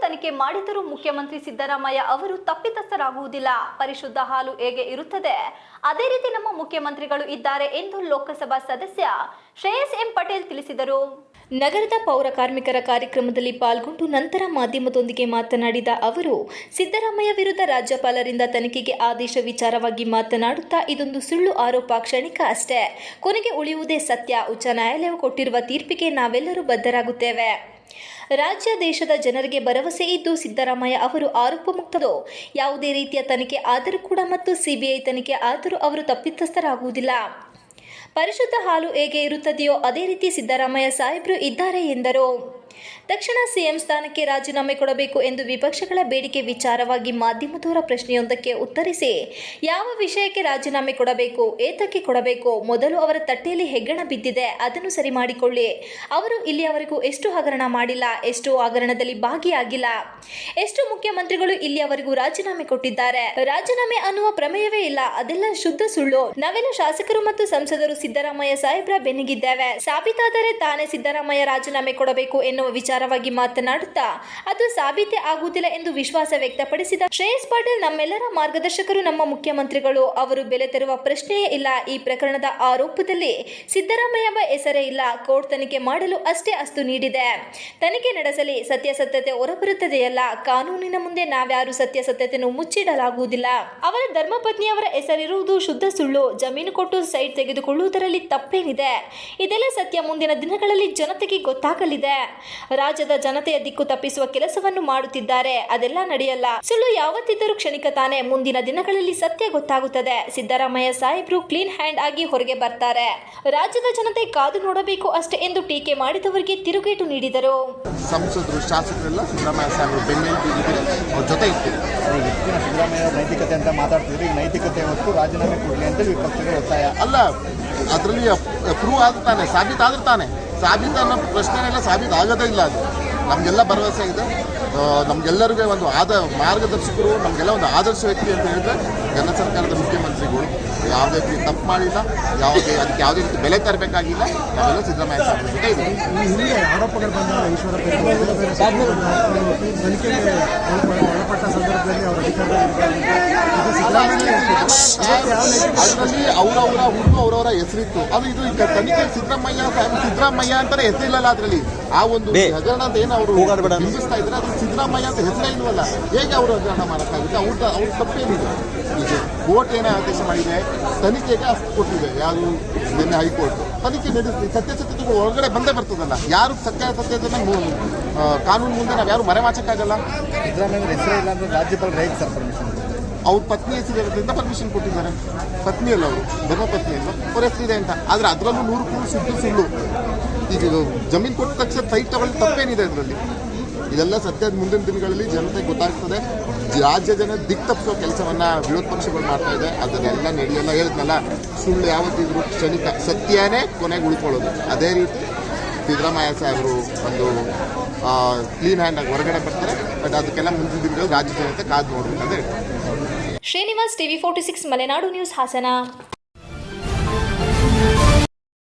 ತನಿಖೆ ಮಾಡಿದರೂ ಮುಖ್ಯಮಂತ್ರಿ ಸಿದ್ದರಾಮಯ್ಯ ಅವರು ತಪ್ಪಿತಸ್ಥರಾಗುವುದಿಲ್ಲ. ಪರಿಶುದ್ಧ ಹಾಲು ಹೇಗೆ ಇರುತ್ತದೆ? ಅದೇ ರೀತಿ ನಮ್ಮ ಮುಖ್ಯಮಂತ್ರಿಗಳು ಇದ್ದಾರೆ ಎಂದು ಲೋಕಸಭಾ ಸದಸ್ಯ ಶ್ರೇಯಸ್ ಎಂ ಪಟೇಲ್ ತಿಳಿಸಿದರು. ನಗರದ ಪೌರ ಕಾರ್ಮಿಕರ ಕಾರ್ಯಕ್ರಮದಲ್ಲಿ ಪಾಲ್ಗೊಂಡು ನಂತರ ಮಾಧ್ಯಮದೊಂದಿಗೆ ಮಾತನಾಡಿದ ಅವರು, ಸಿದ್ದರಾಮಯ್ಯ ವಿರುದ್ಧ ರಾಜ್ಯಪಾಲರಿಂದ ತನಿಖೆಗೆ ಆದೇಶ ವಿಚಾರವಾಗಿ ಮಾತನಾಡುತ್ತಾ ಇದೊಂದು ಸುಳ್ಳು ಆರೋಪ ಕ್ಷಣಿಕ ಅಷ್ಟೇ. ಕೊನೆಗೆ ಉಳಿಯುವುದೇ ಸತ್ಯ. ಉಚ್ಚ ನ್ಯಾಯಾಲಯ ಕೊಟ್ಟಿರುವ ತೀರ್ಪಿಗೆ ನಾವೆಲ್ಲರೂ ಬದ್ಧರಾಗುತ್ತೇವೆ. ರಾಜ್ಯ ದೇಶದ ಜನರಿಗೆ ಭರವಸೆ ಇದ್ದು ಸಿದ್ದರಾಮಯ್ಯ ಅವರು ಆರೋಪ ಮುಕ್ತದೋ ಯಾವುದೇ ರೀತಿಯ ತನಿಖೆ ಆದರೂ ಕೂಡ ಮತ್ತು ಸಿಬಿಐ ತನಿಖೆ ಆದರೂ ಅವರು ತಪ್ಪಿತಸ್ಥರಾಗುವುದಿಲ್ಲ. ಪರಿಶುದ್ಧ ಹಾಲು ಹೇಗೆ ಇರುತ್ತದೆಯೋ ಅದೇ ರೀತಿ ಸಿದ್ದರಾಮಯ್ಯ ಸಾಹೇಬರು ಇದ್ದಾರೆ ಎಂದರು. ತಕ್ಷಣ ಸಿಎಂ ಸ್ಥಾನಕ್ಕೆ ರಾಜೀನಾಮೆ ಕೊಡಬೇಕು ಎಂದು ವಿಪಕ್ಷಗಳ ಬೇಡಿಕೆ ವಿಚಾರವಾಗಿ ಮಾಧ್ಯಮದವರ ಪ್ರಶ್ನೆಯೊಂದಕ್ಕೆ ಉತ್ತರಿಸಿ, ಯಾವ ವಿಷಯಕ್ಕೆ ರಾಜೀನಾಮೆ ಕೊಡಬೇಕು, ಏತಕ್ಕೆ ಕೊಡಬೇಕು, ಮೊದಲು ಅವರ ತಟ್ಟೆಯಲ್ಲಿ ಹೆಗ್ಗಣ ಬಿದ್ದಿದೆ, ಅದನ್ನು ಸರಿ ಮಾಡಿಕೊಳ್ಳಿ. ಅವರು ಇಲ್ಲಿಯವರೆಗೂ ಎಷ್ಟು ಹಗರಣ ಮಾಡಿಲ್ಲ, ಎಷ್ಟು ಹಗರಣದಲ್ಲಿ ಭಾಗಿಯಾಗಿಲ್ಲ. ಎಷ್ಟು ಮುಖ್ಯಮಂತ್ರಿಗಳು ಇಲ್ಲಿಯವರೆಗೂ ರಾಜೀನಾಮೆ ಕೊಟ್ಟಿದ್ದಾರೆ. ರಾಜೀನಾಮೆ ಅನ್ನುವ ಪ್ರಮೇಯವೇ ಇಲ್ಲ, ಅದೆಲ್ಲ ಶುದ್ಧ ಸುಳ್ಳು. ನಾವೆಲ್ಲ ಶಾಸಕರು ಮತ್ತು ಸಂಸದರು ಸಿದ್ದರಾಮಯ್ಯ ಸಾಹೇಬ್ರ ಬೆನ್ನಿಗಿದ್ದೇವೆ. ಸಾಬೀತಾದರೆ ತಾನೇ ಸಿದ್ದರಾಮಯ್ಯ ರಾಜೀನಾಮೆ ಕೊಡಬೇಕು ಎನ್ನುವ ವಿಚಾರವಾಗಿ ಮಾತನಾಡುತ್ತಾ, ಅದು ಸಾಬೀತೆ ಆಗುವುದಿಲ್ಲ ಎಂದು ವಿಶ್ವಾಸ ವ್ಯಕ್ತಪಡಿಸಿದ ಶ್ರೇಯಸ್ ಪಾಟೀಲ್ ನಮ್ಮೆಲ್ಲರ ಮಾರ್ಗದರ್ಶಕರು, ನಮ್ಮ ಮುಖ್ಯಮಂತ್ರಿಗಳು, ಅವರು ಬೆಲೆ ತರುವ ಪ್ರಶ್ನೆಯೇ ಇಲ್ಲ. ಈ ಪ್ರಕರಣದ ಆರೋಪದಲ್ಲಿ ಸಿದ್ದರಾಮಯ್ಯ ಎಂಬ ಹೆಸರೇ ಇಲ್ಲ. ಕೋರ್ಟ್ ತನಿಖೆ ಮಾಡಲು ಅಷ್ಟೇ ಅಸ್ತು ನೀಡಿದೆ. ತನಿಖೆ ನಡೆಸಲಿ, ಸತ್ಯಾಸತ್ಯತೆ ಹೊರಬರುತ್ತದೆಯಲ್ಲ. ಕಾನೂನಿನ ಮುಂದೆ ನಾವ್ಯಾರು ಸತ್ಯಾಸತ್ಯತೆಯನ್ನು ಮುಚ್ಚಿಡಲಾಗುವುದಿಲ್ಲ. ಅವರ ಧರ್ಮಪತ್ನಿಯವರ ಹೆಸರಿರುವುದು ಶುದ್ಧ ಸುಳ್ಳು. ಜಮೀನು ಕೊಟ್ಟು ಸೈಟ್ ತೆಗೆದುಕೊಳ್ಳುವುದರಲ್ಲಿ ತಪ್ಪೇನಿದೆ. ಇದೆಲ್ಲ ಸತ್ಯ ಮುಂದಿನ ದಿನಗಳಲ್ಲಿ ಜನತೆಗೆ ಗೊತ್ತಾಗಲಿದೆ. ರಾಜ್ಯದ ಜನತೆಯ ದಿಕ್ಕು ತಪ್ಪಿಸುವ ಕೆಲಸವನ್ನು ಮಾಡುತ್ತಿದ್ದಾರೆ. ಅದೆಲ್ಲ ನಡೆಯಲ್ಲ. ಸುಳ್ಳು ಯಾವತ್ತಿದ್ದರೂ ಕ್ಷಣಿಕ ತಾನೇ. ಮುಂದಿನ ದಿನಗಳಲ್ಲಿ ಸತ್ಯ ಗೊತ್ತಾಗುತ್ತದೆ. ಸಿದ್ದರಾಮಯ್ಯ ಸಾಹೇಬ್ರು ಕ್ಲೀನ್ ಹ್ಯಾಂಡ್ ಆಗಿ ಹೊರಗೆ ಬರ್ತಾರೆ. ರಾಜ್ಯದ ಜನತೆ ಕಾದು ನೋಡಬೇಕು ಅಷ್ಟೇ ಎಂದು ಟೀಕೆ ಮಾಡಿದವರಿಗೆ ತಿರುಗೇಟು ನೀಡಿದರು. ಸಂಸದರು ಶಾಸಕರೆಲ್ಲ ಸಿದ್ದರಾಮಯ್ಯ ಸಾಹೇಬರು ಅವ್ರ ಜೊತೆ ಈ ಹೆಚ್ಚಿನ ಸಿದ್ದರಾಮಯ್ಯ ನೈತಿಕತೆ ಅಂತ ಮಾತಾಡ್ತಿದ್ರು. ಈಗ ನೈತಿಕತೆ ಹೊತ್ತು ರಾಜೀನಾಮೆ ಕೊಡಲಿ ಅಂತ ವಿಪಕ್ಷಗಳ ಒತ್ತಾಯ. ಅಲ್ಲ ಅದರಲ್ಲಿ ಪ್ರೂವ್ ಆದ್ರೆ ತಾನೆ ಸಾಬೀತಾದ್ರೆ ತಾನೆ. ಸಾಬೀತು ಅನ್ನೋ ಪ್ರಶ್ನೆನೆಲ್ಲ ಸಾಬೀತು ಆಗೋದೇ ಇಲ್ಲ ಅದು. ನಮಗೆಲ್ಲ ಭರವಸೆ ಇದೆ. ನಮಗೆಲ್ಲರಿಗೂ ಒಂದು ಆದ ಮಾರ್ಗದರ್ಶಕರು, ನಮಗೆಲ್ಲ ಒಂದು ಆದರ್ಶ ವ್ಯಕ್ತಿ ಅಂತ ಹೇಳಿದ್ರೆ ಕೇಂದ್ರ ಸರ್ಕಾರದ ಮುಖ್ಯಮಂತ್ರಿಗಳು. ಯಾವುದೇ ರೀತಿ ತಪ್ಪು ಮಾಡಿಲ್ಲ ಯಾವುದೇ ಅದಕ್ಕೆ ಯಾವುದೇ ರೀತಿ ಬೆಲೆ ತರಬೇಕಾಗಿಲ್ಲ. ನಾವೆಲ್ಲ ಸಿದ್ದರಾಮಯ್ಯ ಸರ್ ಜೊತೆ ಇದೆ ಹಿಂದೆ ಆರೋಪಗಳು ಬಂದಾಗ ಈಶ್ವರಪ್ಪ ತನಿಖೆಗೆ ಒಳಪಟ್ಟ ಸಂದರ್ಭದಲ್ಲಿ ಅವರ ಅದರಲ್ಲಿ ಅವರವರ ಹುಡುಗ ಅವರವರ ಹೆಸರಿತ್ತು. ಅದು ಇದು ಈಗ ತನಿಖೆ ಸಿದ್ದರಾಮಯ್ಯ ಸಿದ್ದರಾಮಯ್ಯ ಅಂತಾನೆ ಹೆಸರಿಲ್ಲಲ್ಲ ಅದರಲ್ಲಿ. ಆ ಒಂದು ಹಗರಣ ಅಂತ ಏನು ಅವರು ಬಿಂಬಿಸ್ತಾ ಇದ್ರೆ ಅದು ಸಿದ್ದರಾಮಯ್ಯ ಅಂತ ಹೆಸರೇ ಇಲ್ವಲ್ಲ. ಹೇಗೆ ಅವರು ಹಗರಣ ಮಾಡೋಕ್ಕಾಗುತ್ತೆ? ಅವ್ರ ಅವ್ರ ತಪ್ಪೇನಿದೆ. ಈಗ ಕೋರ್ಟ್ ಏನೇ ಆದೇಶ ಮಾಡಿದೆ ತನಿಖೆಗೆ ಅಷ್ಟು ಕೊಟ್ಟಿದೆ. ಯಾರು ನಿನ್ನೆ ಹೈಕೋರ್ಟ್. ತನಿಖೆ ನಡೆಸಿ ಸತ್ಯಾಸತ್ಯತೆಗಳು ಒಳಗಡೆ ಬಂದೇ ಬರ್ತದಲ್ಲ. ಯಾರು ಸತ್ಯಾಸತ್ಯತೆನ ಮು- ಆ, ಕಾನೂನು ಮುಂದೆ ನಾವು ಯಾರು ಮರೆಮಾಚಕ್ಕಾಗಲ್ಲ? ಸಿದ್ದರಾಮಯ್ಯ ಹೆಸರೇ ಇಲ್ಲ ಅಂದ್ರೆ ರಾಜ್ಯಪಾಲ ಹೇಗೆ ಸರ್ ಪರ್ಮಿಷನ್ ಅವ್ರ ಪತ್ನಿ ಹೆಸರಿರೋದ್ರಿಂದ ಪರ್ಮಿಷನ್ ಕೊಟ್ಟಿದ್ದಾರೆ. ಪತ್ನಿ ಅಲ್ಲ ಅವರು ಧರ್ಮಪತ್ನಿ ಅಲ್ಲ ಅವ್ರ ಹೆಸರಿದೆ ಅಂತ. ಆದರೆ ಅದರಲ್ಲೂ ನೂರು ಸುಟ್ಟು ಸುಳ್ಳು. ಈಗ ಜಮೀನು ಕೊಟ್ಟ ತಕ್ಷಣ ಸೈಟ್ ತಗೊಳ್ಳಿ ತಪ್ಪೇನಿದೆ ಅದರಲ್ಲಿ. ಇದೆಲ್ಲ ಸತ್ಯದ ಮುಂದಿನ ದಿನಗಳಲ್ಲಿ ಜನತೆ ಗೊತ್ತಾಗ್ತದೆ. ರಾಜ್ಯ ಜನ ದಿಕ್ ತಪ್ಪಿಸೋ ಕೆಲಸವನ್ನ ವಿರೋಧ ಪಕ್ಷಗಳು ಮಾಡ್ತಾ ಇದೆ. ಅದನ್ನೆಲ್ಲ ನಡೆಯಲ್ಲ ಹೇಳಿದ್ನಲ್ಲ, ಸುಳ್ಳು ಯಾವತ್ತಿದ್ರು ಕ್ಷಣಿಕ ಸತ್ಯನೇ ಕೊನೆಗೆ ಉಳ್ಕೊಳ್ಳೋದು. ಅದೇ ರೀತಿ ಸಿದ್ದರಾಮಯ್ಯ ಸಾಹೇಬರು ಒಂದು ಕ್ಲೀನ್ ಹ್ಯಾಂಡ್ ಆಗಿ ಹೊರಗಡೆ ಬರ್ತಾರೆ. ಬಟ್ ಅದಕ್ಕೆಲ್ಲ ಮುಂದಿನ ದಿನಗಳಲ್ಲಿ ರಾಜ್ಯ ಜನತೆ ಕಾದು ನೋಡ್ಬೇಕು ಅಂತ ಹೇಳ್ತಾರೆ. Srinivas TV forty six Malenadu news Hassan.